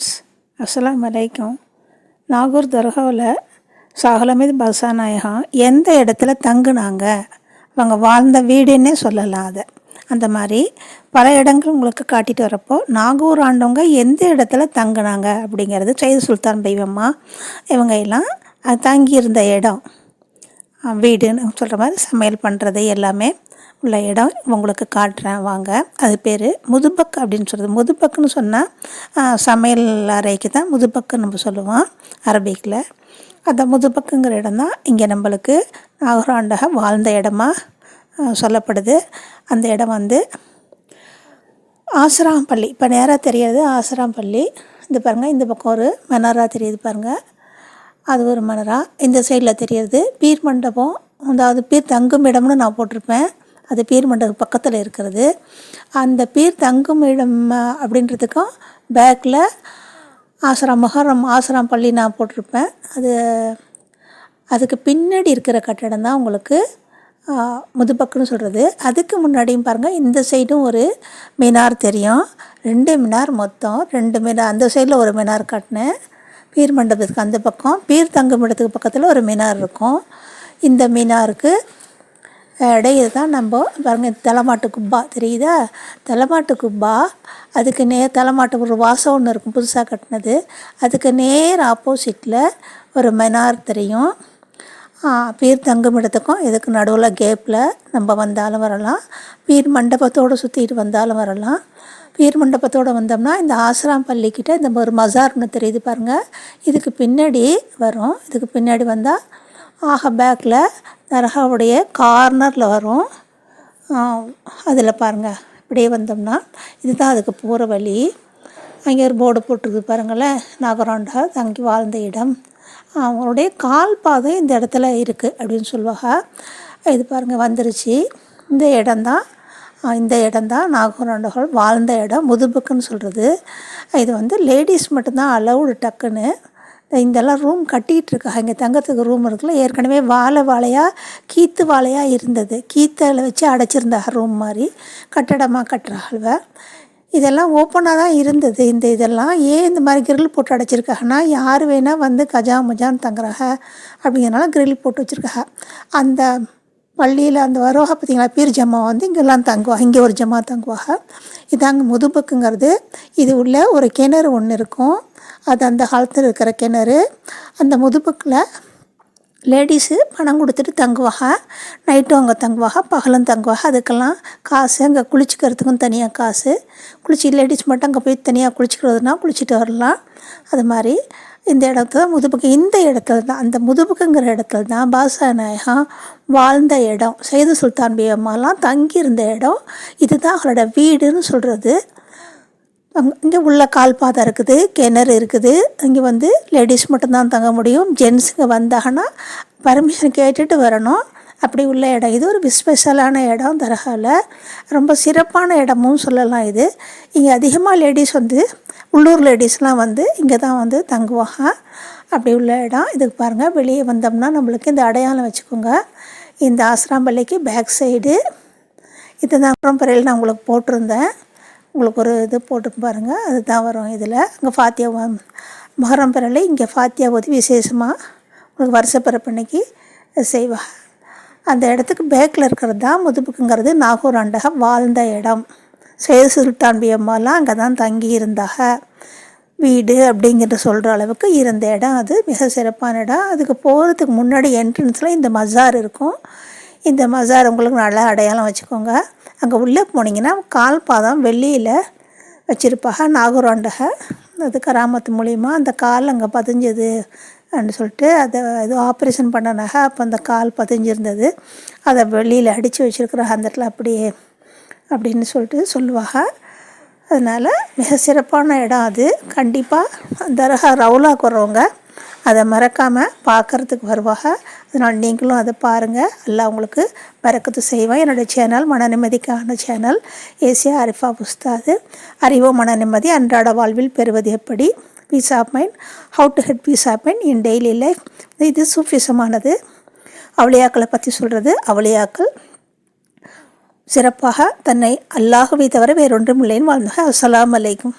Friends அஸ்லாம் வலைக்கம் நாகூர் தர்காவில் சாகலமீது பசாநாயகம் எந்த இடத்துல தங்குனாங்க? அவங்க வாழ்ந்த வீடுன்னே சொல்லலாம் அதை. அந்த மாதிரி பல இடங்கள் உங்களுக்கு காட்டிட்டு வரப்போ நாகூர் ஆண்டவங்க எந்த இடத்துல தங்குனாங்க அப்படிங்கிறது சைது சுல்தான் பைவம்மா இவங்க எல்லாம் தங்கியிருந்த இடம். வீடுன்னு சொல்கிற மாதிரி சமையல் பண்ணுறது எல்லாமே. உள்ள இடம் உங்களுக்கு காட்டுறேன் வாங்க. அது பேர் முதுபக் அப்படின்னு சொல்கிறது முதுபக்குன்னு சொன்னால் சமையல் அறைக்கு தான் முதுபக்கு நம்ம சொல்லுவோம் அரபிக்கில் அந்த முதுபக்குங்கிற இடம் தான் இங்கே நம்மளுக்கு நாகராண்டக வாழ்ந்த இடமா சொல்லப்படுது. அந்த இடம் வந்து ஆசிராம் பள்ளி இப்போ நேராக தெரியாது ஆசிராம் பள்ளி இந்த பாருங்கள் இந்த பக்கம் ஒரு மனரா தெரியுது பாருங்கள் அது ஒரு மணரா இந்த சைடில் தெரியுது பீர் மண்டபம். அதாவது பீர் தங்கும் இடம்னு நான் போட்டிருப்பேன். அது பீர் மண்டபம் பக்கத்தில் இருக்கிறது. அந்த பீர் தங்கும் இடம் அப்படின்றதுக்கும் பேக்கில் ஆசிரம் மொஹரம் ஆசிரம் பள்ளி நான் போட்டிருப்பேன். அது அதுக்கு பின்னாடி இருக்கிற கட்டடம் தான் உங்களுக்கு முதுபக்குன்னு சொல்கிறது அதுக்கு முன்னாடியும் பாருங்கள் இந்த சைடும் ஒரு மினார் தெரியும். ரெண்டு மினார் மொத்தம் ரெண்டு மினார் அந்த சைடில் ஒரு மினார் காட்டினேன். பீர் மண்டபத்துக்கு அந்த பக்கம் பீர் தங்கும் இடத்துக்கு பக்கத்தில் ஒரு மினார் இருக்கும். இந்த மினாருக்கு இடையில தான் நம்ம பாருங்கள் தலைமாட்டு குப்பா தெரியுதா? தலைமாட்டு குப்பா அதுக்கு நே தலைமாட்டு ஒரு வாசம் ஒன்று இருக்கும் புதுசாக கட்டினது. அதுக்கு நேர் ஆப்போசிட்டில் ஒரு மெனார் தெரியும். பீர் தங்கும் இடத்துக்கும் இதுக்கு நடுவில் கேப்பில் நம்ம வந்தாலும் வரலாம். பீர் மண்டபத்தோடு சுற்றிட்டு வந்தாலும் வரலாம். பீர் மண்டபத்தோடு வந்தோம்னா இந்த ஆசிராம் பள்ளிக்கிட்ட இந்த ஒரு மசார்னு தெரியுது பாருங்கள் இதுக்கு பின்னாடி வரும். இதுக்கு பின்னாடி வந்தால் ஆக பேக்கில் நரகாவுடைய கார்னரில் வரும். அதில் பாருங்கள் இப்படியே வந்தோம்னா இதுதான் அதுக்கு போகிற வழி. அங்கே ஒரு போர்டு போட்டிருக்கு பாருங்களேன். நாகராண்டா தங்கி வாழ்ந்த இடம். அவங்களுடைய கால் பாதை இந்த இடத்துல இருக்குது அப்படின்னு சொல்லுவாங்க. இது பாருங்கள் வந்துருச்சு. இந்த இடம்தான் இந்த இடம்தான் நாகராண்டர்கள் வாழ்ந்த இடம் முதுபுக்குன்னு சொல்கிறது இது வந்து லேடிஸ் மட்டும்தான் அலவுடு டக்குன்னு. இங்கெல்லாம் ரூம் கட்டிகிட்டு இருக்காங்க இங்கே தங்கத்துக்கு ரூம் இருக்குல்ல ஏற்கனவே வாழை வாழையாக கீத்து வாழையாக இருந்தது. கீத்தில் வச்சு அடைச்சிருந்தாங்க ரூம் மாதிரி. கட்டடமாக கட்டுறாள்வ இதெல்லாம் ஓப்பனாக தான் இருந்தது. இந்த இதெல்லாம் ஏன் இந்த மாதிரி கிரில் போட்டு அடைச்சிருக்காங்கன்னா யார் வேணால் வந்து கஜா மஜான்னு தங்குறாங்க அப்படிங்கிறனால கிரில் போட்டு வச்சுருக்காங்க. அந்த பள்ளியில் அந்த வரோக பார்த்திங்களா பீர் ஜம்மா வந்து இங்கெல்லாம் தங்குவாங்க. இங்கே ஒரு ஜம்மா தங்குவாங்க. இதாங்க முதுபக்குங்கிறது. இது உள்ள ஒரு கிணறு ஒன்று இருக்கும். அது அந்த காலத்தில் இருக்கிற கிணறு. அந்த முதுப்புக்கில் லேடிஸு பணம் கொடுத்துட்டு தங்குவாங்க. நைட்டும் அங்கே தங்குவாங்க பகலும் தங்குவாங்க. அதுக்கெல்லாம் காசு அங்கே குளிச்சுக்கிறதுக்கும் தனியாக காசு. குளிச்சு லேடிஸ் மட்டும் அங்கே போய் தனியாக குளிச்சுக்கிறதுனா குளிச்சுட்டு வரலாம். அது மாதிரி இந்த இடத்துல முதுபுக்கு இந்த இடத்துல தான் அந்த முதுபுக்குங்கிற இடத்துல தான் பாசா நாயகம் வாழ்ந்த இடம். சைது சுல்தான் பியம்மாலாம் தங்கியிருந்த இடம். இதுதான் அவரோட வீடுன்னு சொல்கிறது இங்கே உள்ள கால் பாதை இருக்குது கிணறு இருக்குது. இங்கே வந்து லேடிஸ் மட்டும்தான் தங்க முடியும். ஜென்ஸுங்க வந்தாங்கன்னா பர்மிஷன் கேட்டுட்டு வரணும். அப்படி உள்ள இடம். இது ஒரு ஸ்பெஷலான இடம் தரகாவில் ரொம்ப சிறப்பான இடமும் சொல்லலாம் இது. இங்கே அதிகமாக லேடிஸ் வந்து உள்ளூர் லேடிஸ்லாம் வந்து இங்கே தான் வந்து தங்குவாங்க. அப்படி உள்ள இடம். இதுக்கு பாருங்கள் வெளியே வந்தோம்னா நம்மளுக்கு இந்த அடையாளம் வச்சுக்கோங்க. இந்த ஆசிராம்பள்ளிக்கு பேக் சைடு இதுதான் அப்புறம் பிறையில் நான் உங்களுக்கு போட்டிருந்தேன். உங்களுக்கு ஒரு இது போட்டு பாருங்கள் அதுதான் வரும் இதில். அங்கே ஃபாத்தியா மொஹரம் பிறலை. இங்கே ஃபாத்தியா ஓதி விசேஷமாக உங்களுக்கு வருஷ பிறப்பன்னைக்கு செய்வாங்க அந்த இடத்துக்கு பேக்கில் இருக்கிறது தான் முதுப்புக்குங்கிறது நாகூர் அண்டக வாழ்ந்த இடம். சேது சுல்தான் பியம்மாலாம் அங்கே தான் தங்கி இருந்தாக. வீடு அப்படிங்கிற சொல்கிற அளவுக்கு இருந்த இடம் அது. மிக சிறப்பான இடம். அதுக்கு போகிறதுக்கு முன்னாடி என்ட்ரன்ஸில் இந்த மசார் இருக்கும். இந்த மசார் உங்களுக்கு நல்லா அடையாளம் வச்சுக்கோங்க. அங்கே உள்ளே போனீங்கன்னா கால் பாதம் வெள்ளியில் வச்சுருப்பாக நாகூராண்டக. அது கராமத்து மூலிமா அந்த கால் அங்கே பதிஞ்சது அப்படின்னு சொல்லிட்டு அதை இது ஆப்ரேஷன் பண்ணனாக அப்போ அந்த கால் பதிஞ்சிருந்தது. அதை வெளியில் அடித்து வச்சுருக்குறாங்க அந்த இடத்துல அப்படியே அப்படின்னு சொல்லிட்டு சொல்லுவாங்க அதனால் மிக சிறப்பான இடம் அது. கண்டிப்பாக தர்கா ரவுலாக்கு வரவங்க அதை மறக்காமல் பார்க்குறதுக்கு வருவாங்க அதனால் நீங்களும் அதை பாருங்கள் எல்லாம் உங்களுக்கு பறக்கத்து செய்வேன். என்னுடைய சேனல் மன நிம்மதிக்கான சேனல் ஏசியா அரிஃபா புஸ்தாது. அறிவோ மன நிம்மதி அன்றாட வாழ்வில் பெறுவது எப்படி? Peace of mind how to get peace of mind in daily life இது சூஃபிசமானது. அவளியாக்களை பற்றி சொல்கிறது அவளியாக்கள். சிறப்பாக தன்னை அல்லாஹுவை தவிர வேறொன்றும் இல்லைன்னு வாழ்ந்தாங்க அஸ்லாம் அலைக்கும்.